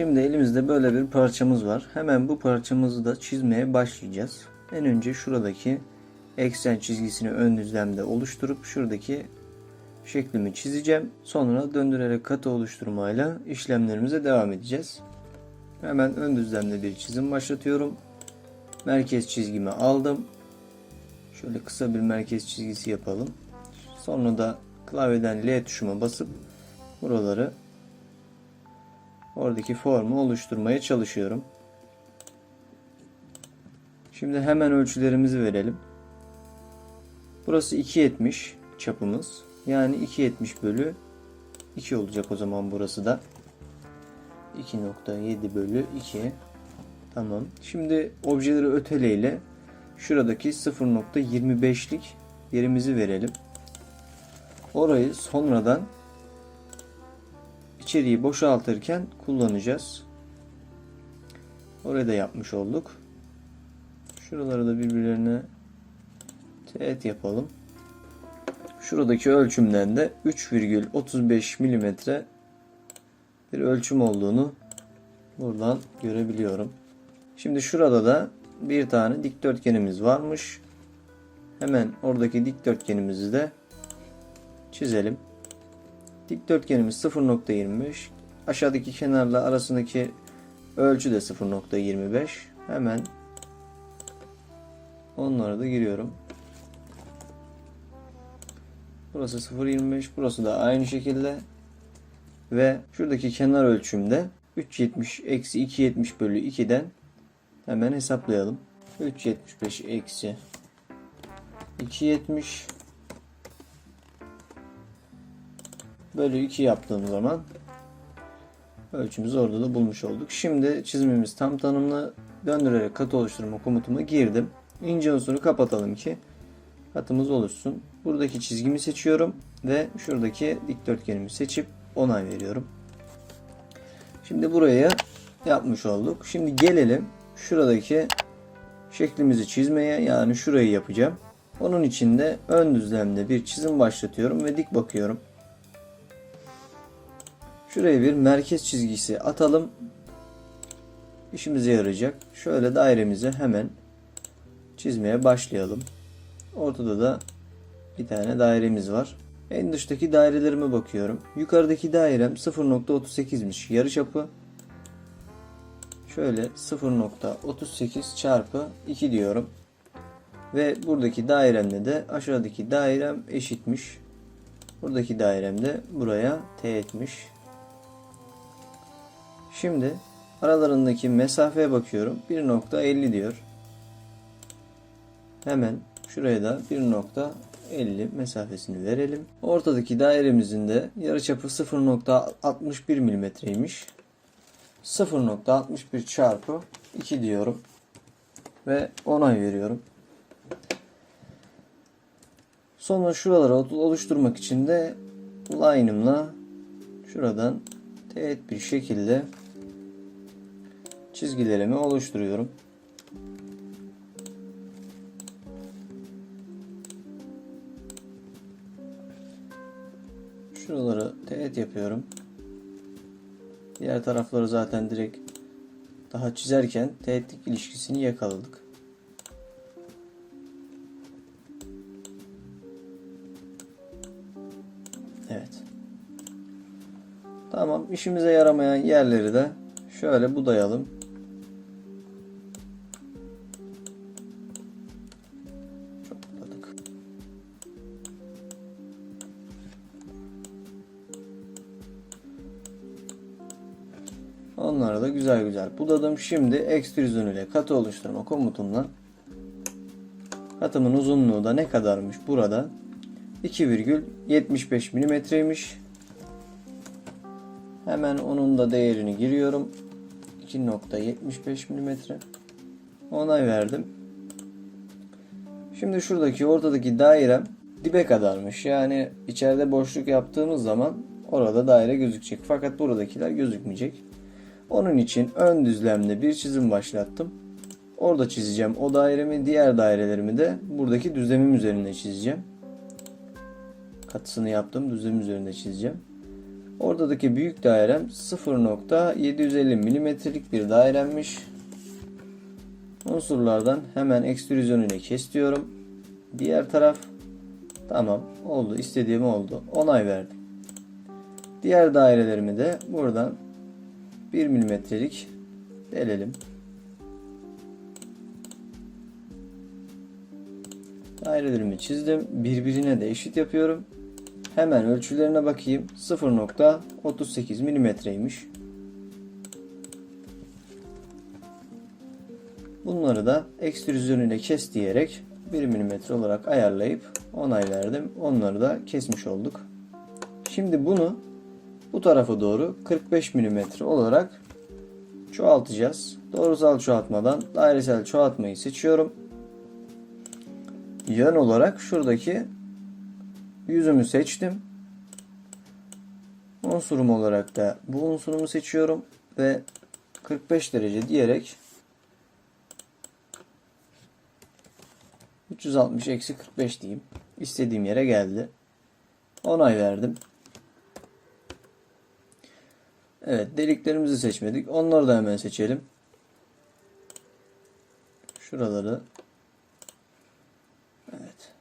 Şimdi elimizde böyle bir parçamız var. Hemen bu parçamızı da çizmeye başlayacağız. En önce şuradaki eksen çizgisini ön düzlemde oluşturup şuradaki şeklimi çizeceğim. Sonra döndürerek katı oluşturmayla işlemlerimize devam edeceğiz. Hemen ön düzlemde bir çizim başlatıyorum. Merkez çizgimi aldım. Şöyle kısa bir merkez çizgisi yapalım. Sonra da klavyeden L tuşuma basıp buraları oradaki formu oluşturmaya çalışıyorum. Şimdi hemen ölçülerimizi verelim. Burası 2.70 çapımız. Yani 2.70 bölü 2 olacak o zaman burası da. 2.7 bölü 2. Tamam. Şimdi objeleri öteleyle şuradaki 0.25'lik yerimizi verelim. Orayı sonradan içeriği boşaltırken kullanacağız. Orayı da yapmış olduk. Şuraları da birbirlerine teğet yapalım. Şuradaki ölçümden de 3,35 milimetre bir ölçüm olduğunu buradan görebiliyorum. Şimdi şurada da bir tane dikdörtgenimiz varmış. Hemen oradaki dikdörtgenimizi de çizelim. Dikdörtgenimiz 0.25. Aşağıdaki kenarla arasındaki ölçü de 0.25. Hemen onlara da giriyorum. Burası 0.25. Burası da aynı şekilde. Ve şuradaki kenar ölçümde 3.70 eksi 2.70 bölü 2'den hemen hesaplayalım. 3.75 eksi 2.70 bölü 2 yaptığım zaman ölçümüzü orada da bulmuş olduk. Şimdi çizimimiz tam tanımlı. Döndürerek katı oluşturma komutuma girdim. İnce unsuru kapatalım ki katımız oluşsun. Buradaki çizgimi seçiyorum ve şuradaki dikdörtgenimi seçip onay veriyorum. Şimdi buraya yapmış olduk. Şimdi gelelim şuradaki şeklimizi çizmeye yani şurayı yapacağım. Onun için de ön düzlemde bir çizim başlatıyorum ve dik bakıyorum. Şuraya bir merkez çizgisi atalım. İşimize yarayacak. Şöyle dairemizi hemen çizmeye başlayalım. Ortada da bir tane dairemiz var. En dıştaki dairelerime bakıyorum. Yukarıdaki dairem 0.38'miş yarıçapı. Şöyle 0.38 çarpı 2 diyorum. Ve buradaki dairemle de aşağıdaki dairem eşitmiş. Buradaki dairem de buraya teğetmiş. Şimdi aralarındaki mesafeye bakıyorum. 1.50 diyor. Hemen şuraya da 1.50 mesafesini verelim. Ortadaki dairemizin de yarıçapı 0.61 milimetreymiş. 0.61 çarpı 2 diyorum. Ve onay veriyorum. Sonra şuraları oluşturmak için de line'ımla şuradan teğet bir şekilde çizgilerimi oluşturuyorum. Şuraları teğet yapıyorum. Diğer tarafları zaten direkt daha çizerken teğetlik ilişkisini yakaladık. Evet. Tamam işimize yaramayan yerleri de şöyle budayalım. Onları da güzel güzel budadım. Şimdi ekstrüzyon ile katı oluşturma komutumla katımın uzunluğu da ne kadarmış burada? 2,75 milimetreymiş. Hemen onun da değerini giriyorum. 2.75 milimetre. Onay verdim. Şimdi şuradaki ortadaki dairem dibe kadarmış. Yani içeride boşluk yaptığımız zaman orada daire gözükecek. Fakat buradakiler gözükmeyecek. Onun için ön düzlemde bir çizim başlattım. Orada çizeceğim o dairemi, diğer dairelerimi de buradaki düzlemim üzerinde çizeceğim. Katısını yaptım, düzlem üzerinde çizeceğim. Oradaki büyük dairem 0.750 milimetrelik bir dairemmiş. Unsurlardan hemen ekstrüzyon ile kesiyorum. Diğer taraf tamam oldu istediğim oldu. Onay verdim. Diğer dairelerimi de buradan 1 milimetrelik delelim. Dairelerimi çizdim. Birbirine de eşit yapıyorum. Hemen ölçülerine bakayım. 0.38 milimetreymiş. Bunları da ekstrüzyon ile kes diyerek 1 milimetre olarak ayarlayıp onay verdim. Onları da kesmiş olduk. Şimdi bunu bu tarafa doğru 45 milimetre olarak çoğaltacağız. Doğrusal çoğaltmadan dairesel çoğaltmayı seçiyorum. Yön olarak şuradaki yüzümü seçtim. Unsurum olarak da bu unsurumu seçiyorum ve 45 derece diyerek 360 eksi 45 diyeyim. İstediğim yere geldi. Onay verdim. Evet deliklerimizi seçmedik. Onları da hemen seçelim. Şuraları Evet.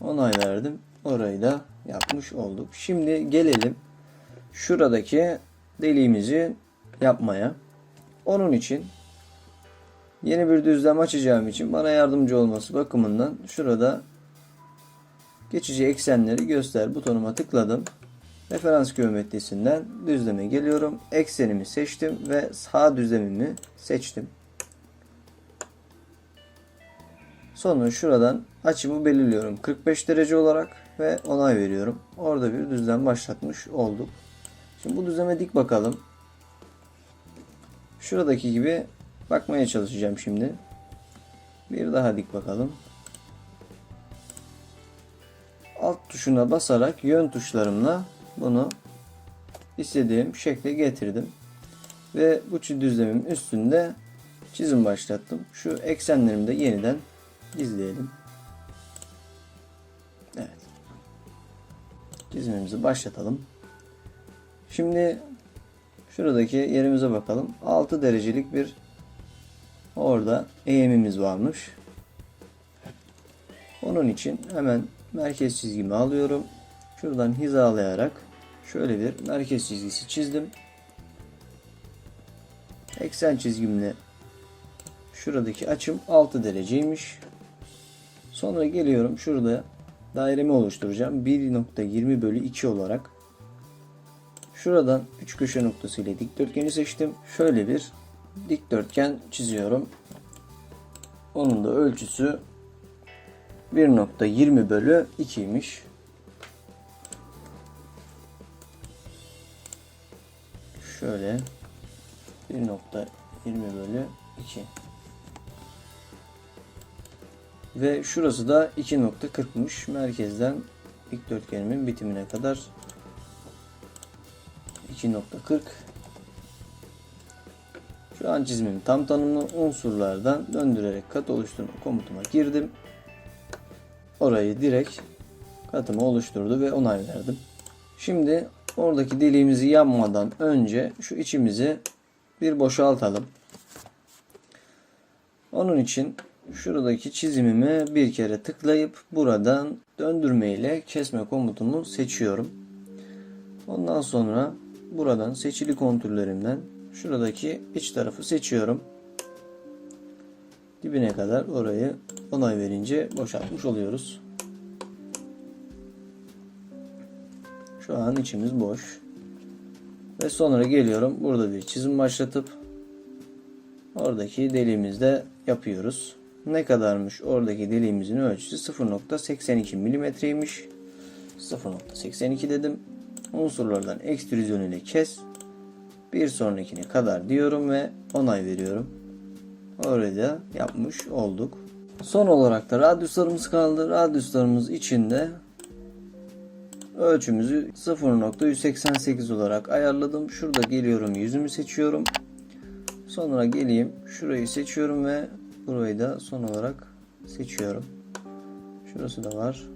Onay verdim. Orayı da yapmış olduk. Şimdi gelelim şuradaki deliğimizi yapmaya. Onun için yeni bir düzlem açacağım için bana yardımcı olması bakımından şurada geçici eksenleri göster butonuma tıkladım. Referans geometrisinden düzleme geliyorum. Eksenimi seçtim ve sağ düzlemimi seçtim. Sonra şuradan açımı belirliyorum 45 derece olarak ve onay veriyorum. Orada bir düzlem başlatmış olduk. Şimdi bu düzleme dik bakalım. Şuradaki gibi bakmaya çalışacağım şimdi. Bir daha dik bakalım. Alt tuşuna basarak yön tuşlarımla bunu istediğim şekle getirdim. Ve bu düzlemin üstünde çizim başlattım. Şu eksenlerimi de yeniden izleyelim. Evet. Çizimimizi başlatalım. Şimdi şuradaki yerimize bakalım. 6 derecelik bir orada eğimimiz varmış. Onun için hemen merkez çizgimi alıyorum. Şuradan hizalayarak şöyle bir merkez çizgisi çizdim. Eksen çizgimle şuradaki açım 6 dereceymiş. Sonra geliyorum şurada dairemi oluşturacağım. 1.20 bölü 2 olarak. Şuradan 3 köşe noktası ile dikdörtgeni seçtim. Şöyle bir dikdörtgen çiziyorum. Onun da ölçüsü 1.20 bölü 2'ymiş. Şöyle 1.20 bölü 2. Ve şurası da 2.40'mış. Merkezden dikdörtgenimin bitimine kadar 2.40 Şu an çizimim tam tanımlı unsurlardan döndürerek kat oluşturma komutuma girdim. Orayı direkt katımı oluşturdu ve onay verdim. Şimdi oradaki deliğimizi yapmadan önce şu içimizi bir boşaltalım. Onun için şuradaki çizimimi bir kere tıklayıp buradan döndürme ile kesme komutumu seçiyorum. Ondan sonra buradan seçili kontürlerimden şuradaki iç tarafı seçiyorum. Dibine kadar orayı onay verince boşaltmış oluyoruz. Şu an içimiz boş. Ve sonra geliyorum burada bir çizim başlatıp oradaki deliğimizde yapıyoruz. Ne kadarmış oradaki deliğimizin ölçüsü 0.82 milimetreymiş. 0.82 dedim. Unsurlardan ekstrüzyon ile kes. Bir sonrakine kadar diyorum ve onay veriyorum. Orayı da yapmış olduk. Son olarak da radyuslarımız kaldı. Radyuslarımız içinde ölçümüzü 0.188 olarak ayarladım. Şurada geliyorum yüzümü seçiyorum. Sonra geleyim şurayı seçiyorum ve burayı da son olarak seçiyorum. Şurası da var.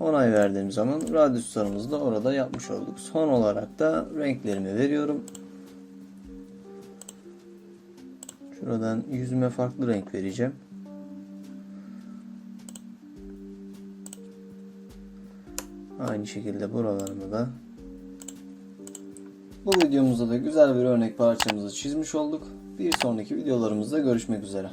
Onay verdiğim zaman radyuslarımızı da orada yapmış olduk. Son olarak da renklerimi veriyorum. Şuradan yüzüme farklı renk vereceğim. Aynı şekilde buralarımı da bu videomuzda da güzel bir örnek parçamızı çizmiş olduk. Bir sonraki videolarımızda görüşmek üzere.